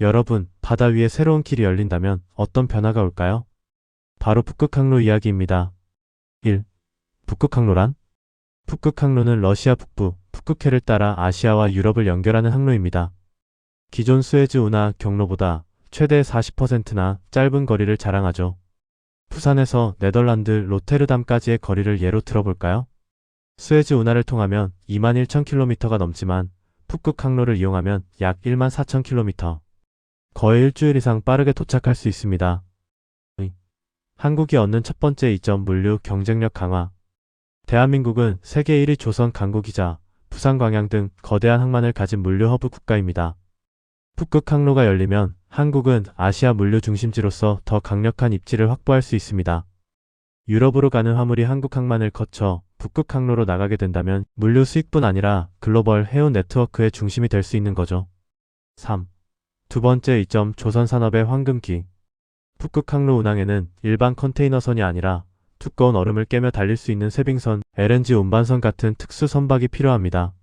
여러분, 바다 위에 새로운 길이 열린다면 어떤 변화가 올까요? 바로 북극항로 이야기입니다. 1. 북극항로란? 북극항로는 러시아 북부 북극해를 따라 아시아와 유럽을 연결하는 항로입니다. 기존 스웨즈 운하 경로보다 최대 40%나 짧은 거리를 자랑하죠. 부산에서 네덜란드 로테르담까지의 거리를 예로 들어볼까요? 스웨즈 운하를 통하면 21,000km가 넘지만 북극 항로를 이용하면 약 14,000km. 거의 일주일 이상 빠르게 도착할 수 있습니다. 의. 한국이 얻는 첫 번째 이점 물류 경쟁력 강화. 대한민국은 세계 1위 조선 강국이자 부산 광양 등 거대한 항만을 가진 물류 허브 국가입니다. 북극 항로가 열리면 한국은 아시아 물류 중심지로서 더 강력한 입지를 확보할 수 있습니다. 유럽으로 가는 화물이 한국 항만을 거쳐 북극 항로로 나가게 된다면 물류 수익뿐 아니라 글로벌 해운 네트워크의 중심이 될 수 있는 거죠. 3. 두 번째 이점 조선 산업의 황금기. 북극 항로 운항에는 일반 컨테이너선이 아니라 두꺼운 얼음을 깨며 달릴 수 있는 세빙선, LNG 운반선 같은 특수 선박이 필요합니다.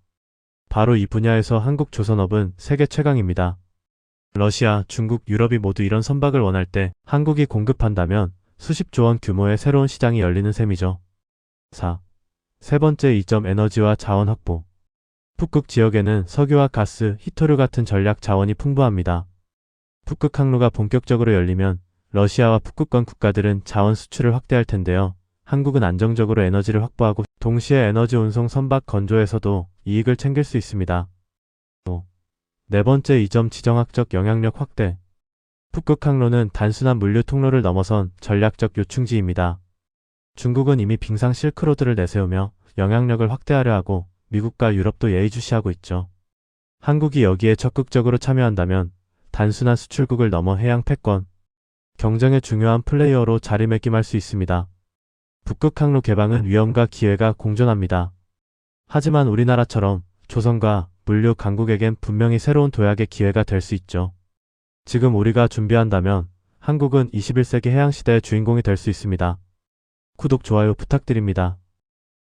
바로 이 분야에서 한국 조선업은 세계 최강입니다. 러시아, 중국, 유럽이 모두 이런 선박을 원할 때 한국이 공급한다면 수십조 원 규모의 새로운 시장이 열리는 셈이죠. 4. 세 번째 이점 에너지와 자원 확보. 북극 지역에는 석유와 가스, 히토류 같은 전략 자원이 풍부합니다. 북극 항로가 본격적으로 열리면 러시아와 북극권 국가들은 자원 수출을 확대할 텐데요. 한국은 안정적으로 에너지를 확보하고 동시에 에너지 운송 선박 건조에서도 이익을 챙길 수 있습니다. 5. 네 번째 이점 지정학적 영향력 확대. 북극 항로는 단순한 물류 통로를 넘어선 전략적 요충지입니다. 중국은 이미 빙상 실크로드를 내세우며 영향력을 확대하려 하고 미국과 유럽도 예의주시하고 있죠. 한국이 여기에 적극적으로 참여한다면 단순한 수출국을 넘어 해양 패권, 경쟁의 중요한 플레이어로 자리매김할 수 있습니다. 북극 항로 개방은 위험과 기회가 공존합니다. 하지만 우리나라처럼 조선과 물류 강국에겐 분명히 새로운 도약의 기회가 될 수 있죠. 지금 우리가 준비한다면 한국은 21세기 해양시대의 주인공이 될 수 있습니다. 구독, 좋아요 부탁드립니다.